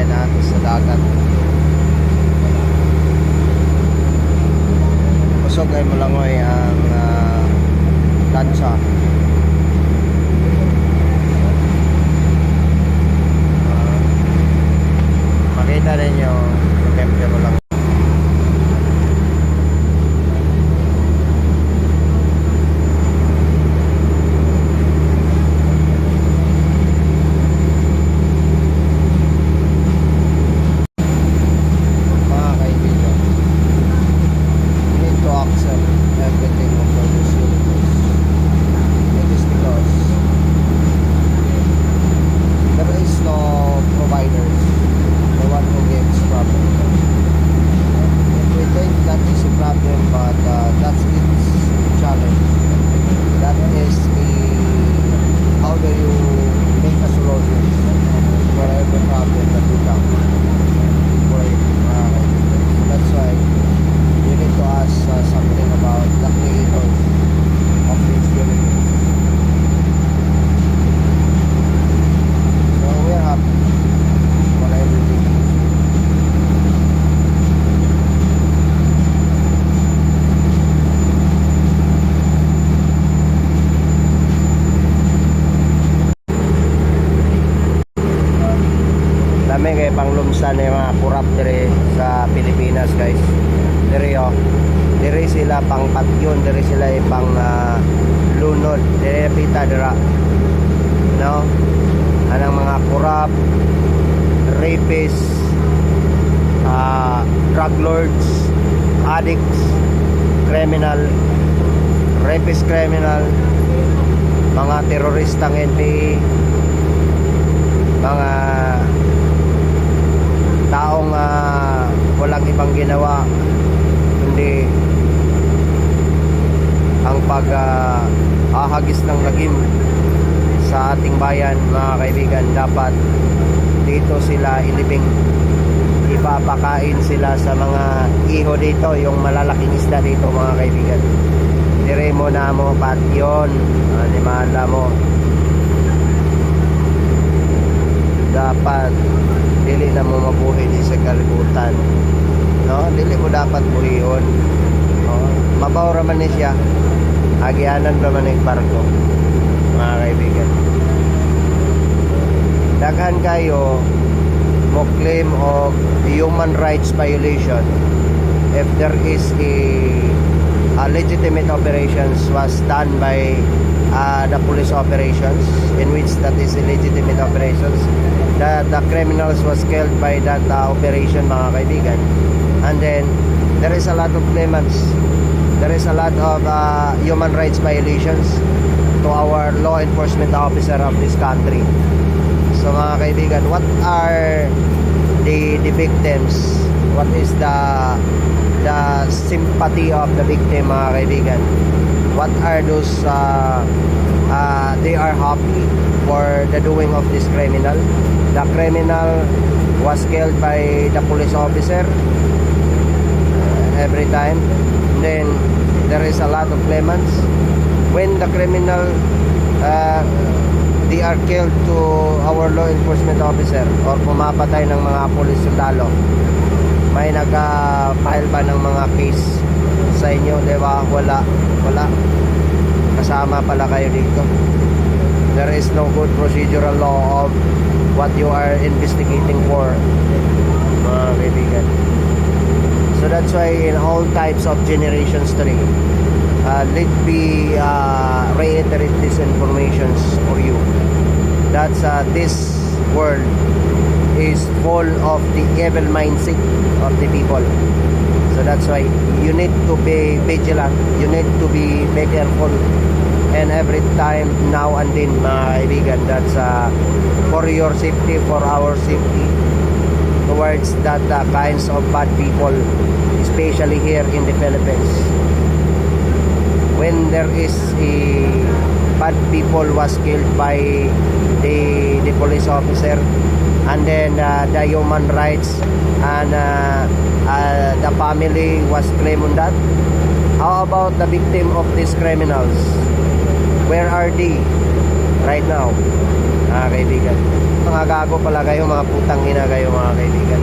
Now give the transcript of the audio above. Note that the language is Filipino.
kaibigan natin sa dagat. Usog ay malangoy ang uh, lansa. Ah, makita ninyo yung tempe mo lang. Mga kaibigan, you need to accept everything of the universe. It is because there is no providers, the one who gives problem. If we think that is a problem, but uh, that's its challenge. That is the how do you make a solution for every problem that you come for it. mga kaibigan. So that's why you need to ask uh, something about the creator of this universe. So we are happy for everything. Dami kay panglumsan ng mga kurap dire sa Pilipinas guys. Dire yo. Dire sila pang patyon, dire sila pang ah, lunod. Dire pita dira. No? Anang mga kurap, rapists, ah, drug lords, addicts, criminal, rapist criminal, mga teroristang NPA, mga pag ah, ahagis ng lagim sa ating bayan mga kaibigan. Dapat dito sila ilibing. Ipapakain sila sa mga iho dito yung malalaking isda dito mga kaibigan. Dire mo na mo patyon animala mo. Dapat dili na mo mabuhi di sa kalibutan. No? Dili mo dapat buhihon no? Mabaw man ni siya agianan ra man yung barko mga kaibigan? Daghan kayo mo claim of human rights violation if there is a, a legitimate operations was done by uh, the police operations in which that is illegitimate operations the, the criminals was killed by that uh, operation mga kaibigan. And then there is a lot of claimants there is a lot of uh, human rights violations to our law enforcement officer of this country. So mga kaibigan what are the the victims? What is the the sympathy of the victim mga kaibigan? What are those uh, uh, they are happy for the doing of this criminal? The criminal was killed by the police officer uh, every time then there is a lot of claimants when the criminal uh, they are killed to our law enforcement officer or pumapatay ng mga police sundalo may nagka-file ba ng mga case sa inyo, di ba? Wala. Wala. Kasama pala kayo dito. There is no good procedural law of what you are investigating for, mga kaibigan. So that's why in all types of generations today, uh, let me uh, reiterate these informations for you. That's uh, this world is full of the evil mindset of the people. So that's why you need to be vigilant. You need to be very careful. And every time, now and then, mga kaibigan, that's uh, for your safety, for our safety, towards that uh, kinds of bad people, especially here in the Philippines. When there is a bad people was killed by the the police officer and then uh, the human rights and uh, uh, the family was claimed on that. How about the victim of these criminals? Where are they right now mga kaibigan. Mga gago pala kayo, mga putang ina kayo mga kaibigan.